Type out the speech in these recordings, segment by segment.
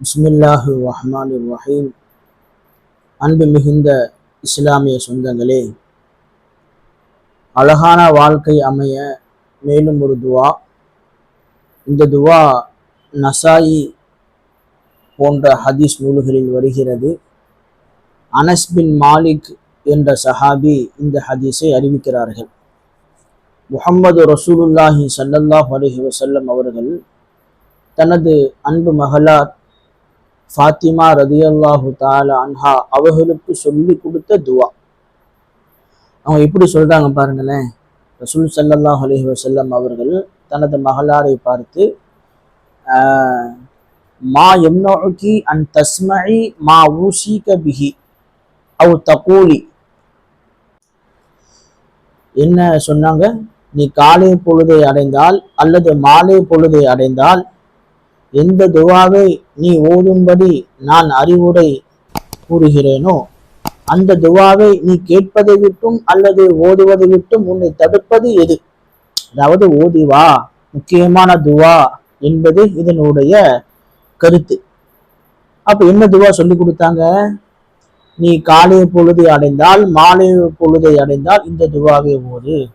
பிஸ்மில்லாஹு ரஹ்மான் ரஹீம் அன்பு மிகுந்த இஸ்லாமிய சொந்தங்களே அழகான வாழ்க்கை அமைய மேலும் ஒரு துவா. இந்த துவா நசாயி போன்ற ஹதீஸ் நூல்களில் வருகிறது. அனஸ் பின் மாலிக் என்ற சஹாபி இந்த ஹதீஸை அறிவிக்கிறார்கள். முஹம்மது ரசூலுல்லாஹி சல்லல்லாஹ் அலைஹி வசல்லம் அவர்கள் தனது அன்பு மகளார் ஃபாத்திமா ரதியல்லாஹு தால அன்ஹா அவர்களுக்கு சொல்லி கொடுத்த துவா. அவங்க எப்படி சொல்றாங்க பாருங்களேன். ரசூல் சல்லாஹ் அலைஹி வசல்லம் அவர்கள் தனது மகளாரை பார்த்து ஆஹ், மா எம்னோக்கி அன் தஸ்மி மா ஊசிக பிஹி அவ் தகூலி. என்ன சொன்னாங்க? நீ காலை பொழுதை அடைந்தால் அல்லது மாலை பொழுதை அடைந்தால் எந்த துவாவை நீ ஓதும்படி நான் அறிவுரை கூறுகிறேனோ அந்த துவாவை நீ கேட்பதை விட்டும் அல்லது ஓதுவதை விட்டும் உன்னை தடுப்பது எது? அதாவது ஓதிவா முக்கியமான துவா என்பது இதனுடைய கருத்து. அப்ப என்ன துவா சொல்லி கொடுத்தாங்க? நீ காலை பொழுதை அடைந்தால் மாலை பொழுதை அடைந்தால் இந்த துவாவை ஓது.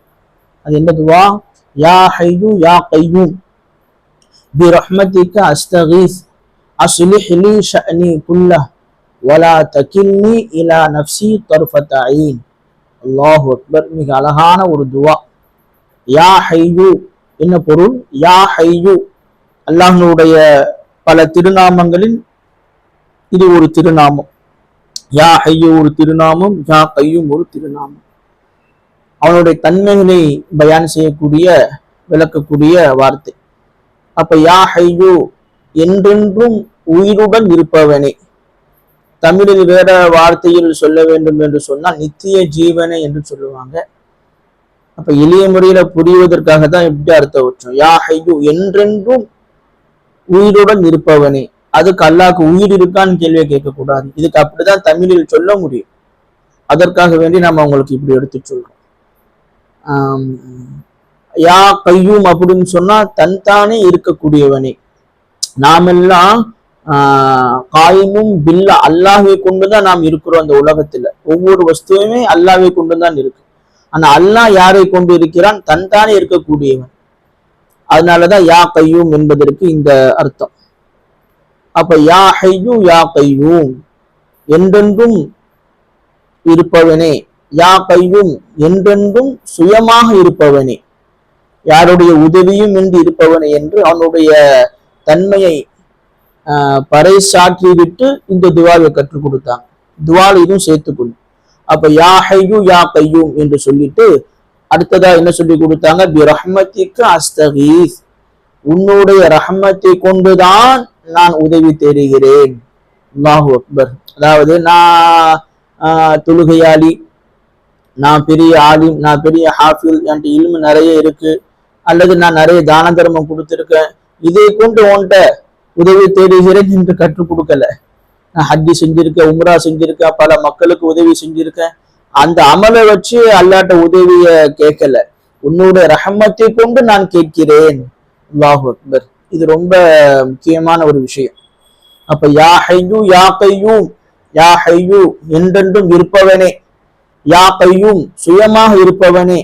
அது என்ன துவா? யா ஹையூ யா கையூம். برحمتك أستغيث أصلح لي شأني كله ولا تكلني إلى نفسي طرفة عين அல்லாஹ் அக்பர் மிக அழகான ஒரு துவா யா ஹையூ என்ன பொருள் யா ஹையூ அல்லாஹ்னுடைய பல திருநாமங்களில் இது ஒரு திருநாமம் யா ஹையூ ஒரு திருநாமம் யா கையும் ஒரு திருநாமம் அவனுடைய தன்மைகளை பயான் செய்யக்கூடிய விளக்கக்கூடிய வார்த்தை அப்ப யா ஹையு என்றென்றும் உயிருடன் இருப்பவனே. தமிழில் வேற வார்த்தையில் சொல்ல வேண்டும் என்று சொன்னால் நித்திய ஜீவனை என்று சொல்லுவாங்க. அப்ப எளிய முறையில புரிவதற்காக தான் இப்படி அர்த்தவற்றும் வச்சோம் யா ஹையு என்றென்றும் உயிருடன் இருப்பவனே. அதுக்கு அல்லாக்கு உயிர் இருக்கான்னு கேள்வியை கேட்கக்கூடாது. இதுக்கு அப்படிதான் தமிழில் சொல்ல முடியும். அதற்காக வேண்டி நம்ம அவங்களுக்கு இப்படி எடுத்து சொல்றோம். ஆஹ் யா கையும் அப்படின்னு சொன்னா தன்தானே இருக்கக்கூடியவனே. நாமெல்லாம் ஆஹ் காயமும் பில்லா அல்லாஹை கொண்டுதான் நாம் இருக்கிறோம் அந்த உலகத்துல. ஒவ்வொரு வஸ்துவுமே அல்லாஹை கொண்டுதான் இருக்கு. ஆனா அல்லாஹ் யாரை கொண்டு இருக்கிறான்? தன் தானே இருக்கக்கூடியவன். அதனாலதான் யா கையூம் என்பதற்கு இந்த அர்த்தம். அப்ப யா ஹையூ யா கையூம். என்றென்றும் இருப்பவனே. யா கையும் என்றென்றும் சுயமாக இருப்பவனே. யாருடைய உதவியும் இன்றி இருப்பவன் என்று அவனுடைய தன்மையை பறைசாற்றி விட்டு இந்த துவாவை கற்றுக் கொடுத்தான். துவால் இதுவும் சேர்த்துக்கணும் அப்ப யா ஹையு யா கையும் என்று சொல்லிட்டு அடுத்ததா என்ன சொல்லி கொடுத்தாங்க? பி ரஹ்மத்திக்கு அஸ்தகீஸ். உன்னுடைய ரஹ்மத்தை கொண்டுதான் நான் உதவி தேடுகிறேன். அல்லாஹு அக்பர். அதாவது நான் ஆஹ், தொழுகையாளி நான் பெரிய ஆலிம் நான் பெரிய ஹாஃபில் என்கிட்ட இல்மு நிறைய இருக்கு. அல்லது நான் நிறைய தான தர்மம் கொடுத்துருக்கேன். இதை கொண்டு உன்ட்ட உதவி தேடுகிறேன் என்று கற்றுக் கொடுக்கல. நான் ஹஜ்ஜி செஞ்சிருக்கேன் உம்ரா செஞ்சிருக்கேன் பல மக்களுக்கு உதவி செஞ்சிருக்கேன். அந்த அமலை வச்சு அல்லாட்ட உதவிய கேட்கல. உன்னோட ரஹமத்தை கொண்டு நான் கேட்கிறேன். அல்லாஹு அக்பர். இது ரொம்ப முக்கியமான ஒரு விஷயம். அப்ப யா ஹையூ யா கையூம். யா ஹையூ என்றென்றும் இருப்பவனே. யா கையும் சுயமாக இருப்பவனே.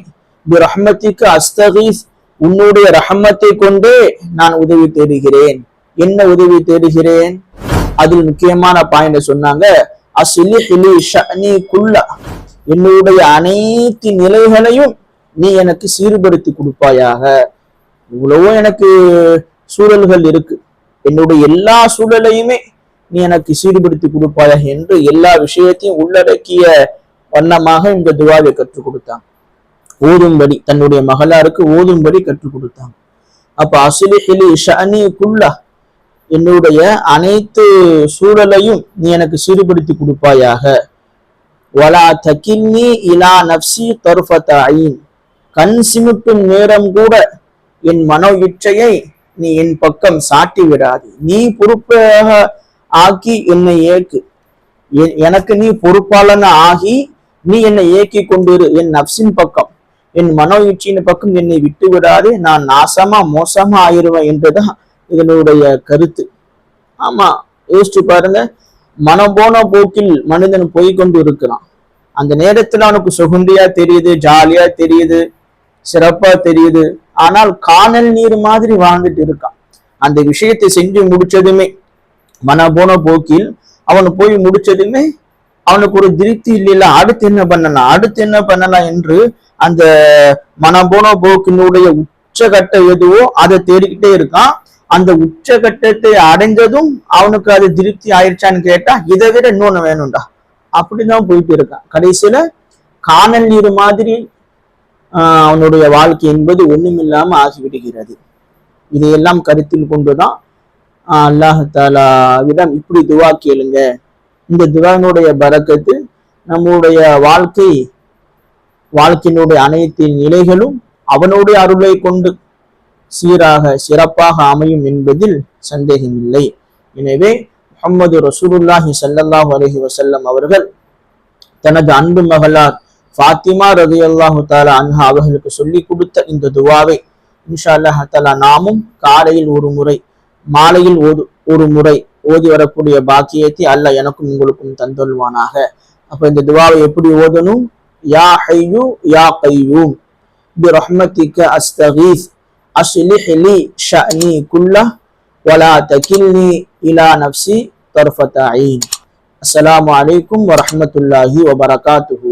பி ரஹ்மத்திக்கு அஸ்தகீஸ் உன்னுடைய ரஹமத்தை கொண்டே நான் உதவி தேடுகிறேன். என்ன உதவி தேடுகிறேன்? அதில் முக்கியமான பாயிண்ட் சொன்னாங்க குல்லா. என்னுடைய அனைத்து நிலைகளையும் நீ எனக்கு சீர்படுத்தி கொடுப்பாயாக. இவ்வளவோ எனக்கு சூழல்கள் இருக்கு. என்னுடைய எல்லா சூழலையுமே நீ எனக்கு சீர்படுத்தி கொடுப்பாயாக என்று எல்லா விஷயத்தையும் உள்ளடக்கிய வண்ணமாக இந்த துவாவை கற்றுக் கொடுத்தாங்க ஓதும்படி தன்னுடைய மகளாருக்கு ஓதும்படி கற்றுக் கொடுத்தாங்க. அப்ப அசுலிஹிலி ஷஅனி குல்லா என்னுடைய அனைத்து சூழலையும் நீ எனக்கு சீர்படுத்தி கொடுப்பாயாக. வலா தக்கின்னி இலா நப்சி தர்ஃபத கண் சிமிட்டும் நேரம் கூட என் மனோ இச்சையை நீ என் பக்கம் சாட்டி விடாது. நீ பொறுப்பாக ஆக்கி என்னை ஏக்கு. எனக்கு நீ பொறுப்பாளன ஆகி நீ என்னை ஏக்கி கொண்டிரு. என் நப்சின் பக்கம். என் மனோ இச்சையின் பக்கம் என்னை விட்டு விடாதே நான் நாசமா மோசமா ஆயிருவேன் என்றுதான் இதனுடைய கருத்து. ஆமா யோசிச்சு பாருங்க மனம் போன போக்கில் மனிதன் போய் கொண்டு இருக்கிறான் அந்த நேரத்துல அவனுக்கு சுகுண்டியா தெரியுது ஜாலியா தெரியுது சிறப்பா தெரியுது. ஆனால் காணல் நீர் மாதிரி வாழ்ந்துட்டு இருக்கான். அந்த விஷயத்தை செஞ்சு முடிச்சதுமே மன போன போக்கில் அவன் போய் முடிச்சதுமே அவனுக்கு ஒரு திருப்தி இல்லைல்ல. அடுத்து என்ன பண்ணலாம்? அடுத்து என்ன பண்ணலாம் என்று அந்த மனபோன போன போக்கினுடைய உச்சகட்டம் எதுவோ அதை தேடிக்கிட்டே இருக்கான். அந்த உச்சகட்டத்தை அடைஞ்சதும் அவனுக்கு அது திருப்தி ஆயிடுச்சான்னு கேட்டா இதை விட இன்னொன்னு வேணும்டா. அப்படிதான் போயிட்டு இருக்கான். கடைசியில காணல் நீர் மாதிரி ஆஹ் அவனுடைய வாழ்க்கை என்பது ஒண்ணுமில்லாம ஆகிவிடுகிறது. இதையெல்லாம் கருத்தில் கொண்டுதான் அல்லாஹாலாவிடம் அல்லாஹ் இப்படி துவா கேளுங்க. இந்த துவாவினுடைய பறக்கத்து நம்முடைய வாழ்க்கை வாழ்க்கையினுடைய அனைத்து நிலைகளும் அவனுடைய அருளை கொண்டு சீராக சிறப்பாக அமையும் என்பதில் சந்தேகமில்லை. எனவே முகமது ரசூலுல்லாஹி ஸல்லல்லாஹு அலஹி வசல்லம் அவர்கள் தனது அன்பு மகளார் ஃபாத்திமா ரதியல்லாஹு தாலா அன்ஹா அவர்களுக்கு சொல்லி கொடுத்த இந்த துவாவை இன்ஷா அல்லாஹ் தஆலா நாமும் காலையில் ஒரு முறை மாலையில் ஒரு ஒரு முறை ஓதி வரக்கூடிய பாக்கியத்தை அல்லாஹ் எனக்கும் உங்களுக்கும் தந்தொல்வானாக அப்ப இந்த துவாவை எப்படி ஓதணும் யா ஹையூ யா கையூம் برحمتك أستغيث أصلح لي شأني كله ولا تكلني إلى نفسي طرفة عين السلام عليكم ورحمة الله وبركاته